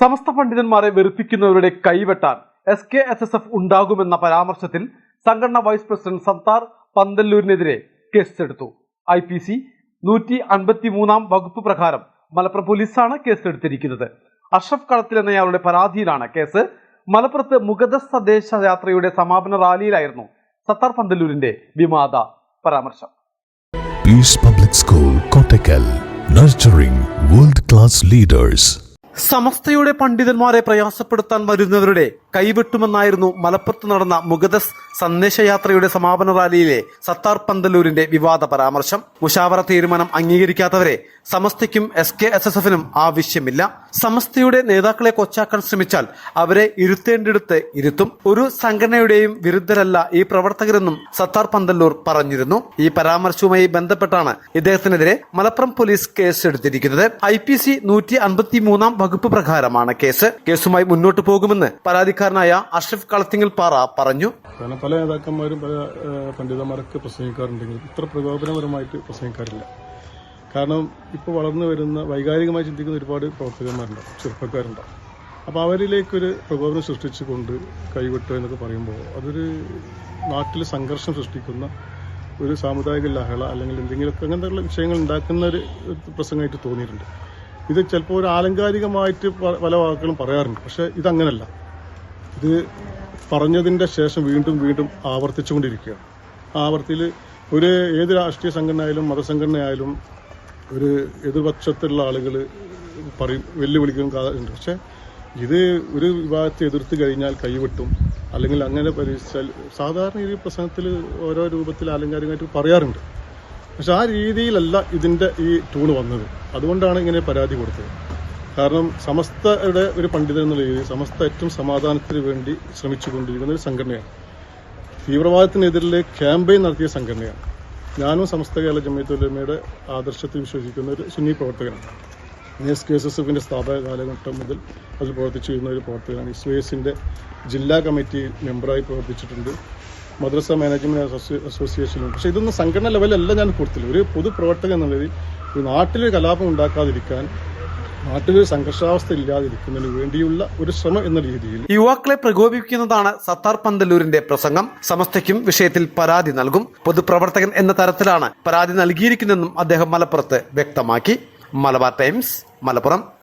സമസ്ത പണ്ഡിതന്മാരെ വെറുപ്പിക്കുന്നവരുടെ കൈവെട്ടാൻ S K S S F ഉണ്ടാകുമെന്ന പരാമർശത്തിൽ സംഘടന വൈസ് പ്രസിഡന്റ് സത്താർ പന്തല്ലൂരിനെതിരെ കേസെടുത്തു. ഐ പി സി നൂറ്റി അൻപത്തി മൂന്നാം വകുപ്പ് പ്രകാരം മലപ്പുറം പോലീസാണ് കേസെടുത്തിരിക്കുന്നത്. അഷ്റഫ് കളത്തിൽ എന്നയാളുടെ പരാതിയിലാണ് കേസ്. മലപ്പുറത്ത് മുഗദസ് സദേശ യാത്രയുടെ സമാപന റാലിയിലായിരുന്നു സത്താർ പന്തല്ലൂരിന്റെ വിവാദ പരാമർശം. Public school Kottakkal world class leaders. സമസ്തയുടെ പണ്ഡിതന്മാരെ പ്രയാസപ്പെടുത്താൻ വരുന്നവരുടെ കൈവെട്ടുമെന്നായിരുന്നു മലപ്പുറത്ത് നടന്ന മുഗദസ് സന്ദേശയാത്രയുടെ സമാപന റാലിയിലെ സത്താർ പന്തല്ലൂരിന്റെ വിവാദ പരാമർശം. മുഷാവറ തീരുമാനം അംഗീകരിക്കാത്തവരെ സമസ്തയ്ക്കും എസ് കെ എസ് എസ് എഫിനും ആവശ്യമില്ല. സമസ്തയുടെ നേതാക്കളെ കൊച്ചാക്കാൻ ശ്രമിച്ചാൽ അവരെ ഇരുത്തേണ്ടിടത്ത് ഇരുത്തും. ഒരു സംഘടനയുടെയും വിരുദ്ധരല്ല ഈ പ്രവർത്തകരെന്നും സത്താർ പന്തല്ലൂർ പറഞ്ഞിരുന്നു. ഈ പരാമർശവുമായി ബന്ധപ്പെട്ടാണ് ഇദ്ദേഹത്തിനെതിരെ മലപ്പുറം പോലീസ് കേസെടുത്തിരിക്കുന്നത്. ഐ പി സി നൂറ്റി അൻപത്തി മൂന്നാം വകുപ്പ് പ്രകാരമാണ് കേസ്. കേസുമായി മുന്നോട്ട് പോകുമെന്ന് പരാതിക്കാരനായ അഷ്റഫ് കളത്തിങ്ങൽ പാറ പറഞ്ഞു. പല നേതാക്കന്മാരും പല പണ്ഡിതന്മാരൊക്കെ പ്രസംഗിക്കാറുണ്ടെങ്കിലും ഇത്ര പ്രകോപനപരമായിട്ട് പ്രസംഗിക്കാറില്ല. കാരണം ഇപ്പോൾ വളർന്നു വരുന്ന വൈകാരികമായി ചിന്തിക്കുന്ന ഒരുപാട് പ്രവർത്തകന്മാരുണ്ടാവും ചെറുപ്പക്കാരുണ്ടാവും അപ്പോൾ അവരിലേക്കൊരു പ്രകോപനം സൃഷ്ടിച്ചുകൊണ്ട് കൈവിട്ടു എന്നൊക്കെ പറയുമ്പോൾ അതൊരു നാട്ടിൽ സംഘർഷം സൃഷ്ടിക്കുന്ന ഒരു സാമുദായിക ലഹള അല്ലെങ്കിൽ എന്തെങ്കിലുമൊക്കെ അങ്ങനത്തെയുള്ള വിഷയങ്ങൾ ഉണ്ടാക്കുന്ന ഒരു പ്രസംഗമായിട്ട് തോന്നിയിട്ടുണ്ട്. ഇത് ചിലപ്പോൾ ഒരു ആലങ്കാരികമായിട്ട് പല വാക്കുകളും പറയാറുണ്ട്. പക്ഷെ ഇതങ്ങനല്ല. ഇത് പറഞ്ഞതിന്റെ ശേഷം വീണ്ടും വീണ്ടും ആവർത്തിച്ചുകൊണ്ടിരിക്കുകയാണ്. ആവർത്തിയിൽ ഒരു ഏത് രാഷ്ട്രീയ സംഘടനയായാലും മതസംഘടനയായാലും ഒരു എതിർപക്ഷത്തുള്ള ആളുകൾ പറയും വെല്ലുവിളിക്കും ഉണ്ട്. പക്ഷെ ഇത് ഒരു വിഭാഗത്തെ എതിർത്ത് കഴിഞ്ഞാൽ കൈവിട്ടും അല്ലെങ്കിൽ അങ്ങനെ പരിഹരിച്ചാൽ സാധാരണ ഈ പ്രസംഗത്തിൽ ഓരോ രൂപത്തിൽ ആലങ്കാരികമായിട്ട് പറയാറുണ്ട്. പക്ഷെ ആ രീതിയിലല്ല ഇതിന്റെ ഈ ടൂണ് വന്നത്. അതുകൊണ്ടാണ് ഇങ്ങനെ പരാതി കൊടുത്തത്. കാരണം സമസ്തയുടെ ഒരു പണ്ഡിതൻ എന്നുള്ള രീതിയിൽ സമസ്ത ഏറ്റവും സമാധാനത്തിന് വേണ്ടി ശ്രമിച്ചുകൊണ്ടിരിക്കുന്ന ഒരു സംഘടനയാണ്. തീവ്രവാദത്തിനെതിരെ ക്യാമ്പയിൻ നടത്തിയ സംഘടനയാണ്. ഞാനും സമസ്ത കേരള ജമയത്തുലമയുടെ ആദർശത്തിൽ വിശ്വസിക്കുന്ന ഒരു സുന്നി പ്രവർത്തകനാണ്. എസ് കെ എസ് എസ് എഫിന്റെ സ്ഥാപക കാലഘട്ടം മുതൽ അതിൽ പ്രവർത്തിച്ചു വരുന്ന ഒരു പ്രവർത്തകനാണ്. ഇസ്വേസിന്റെ ജില്ലാ കമ്മിറ്റി മെമ്പറായി പ്രവർത്തിച്ചിട്ടുണ്ട്. മദ്രസ മാനേജ്മെന്റ് അസോസി- അസോസിയേഷനും പക്ഷേ ഇതൊന്നും സംഘടന ലെവലല്ല ഞാൻ കൊടുത്തില്ല. ഒരു പൊതുപ്രവർത്തകൻ എന്നുള്ളതിൽ ഒരു നാട്ടിലൊരു കലാപം ഉണ്ടാക്കാതിരിക്കാൻ നാട്ടിലൊരു സംഘർഷാവസ്ഥ ഇല്ലാതിരിക്കുന്നതിന് വേണ്ടിയുള്ള ഒരു ശ്രമം എന്ന രീതിയിൽ യുവാക്കളെ പ്രകോപിപ്പിക്കുന്നതാണ് സത്താർ പന്തല്ലൂരിന്റെ പ്രസംഗം. സമസ്തയ്ക്കും വിഷയത്തിൽ പരാതി നൽകും. പൊതുപ്രവർത്തകൻ എന്ന തരത്തിലാണ് പരാതി നൽകിയിരിക്കുന്നതെന്നും അദ്ദേഹം മലപ്പുറത്ത് വ്യക്തമാക്കി. മലബാർ ടൈംസ് മലപ്പുറം.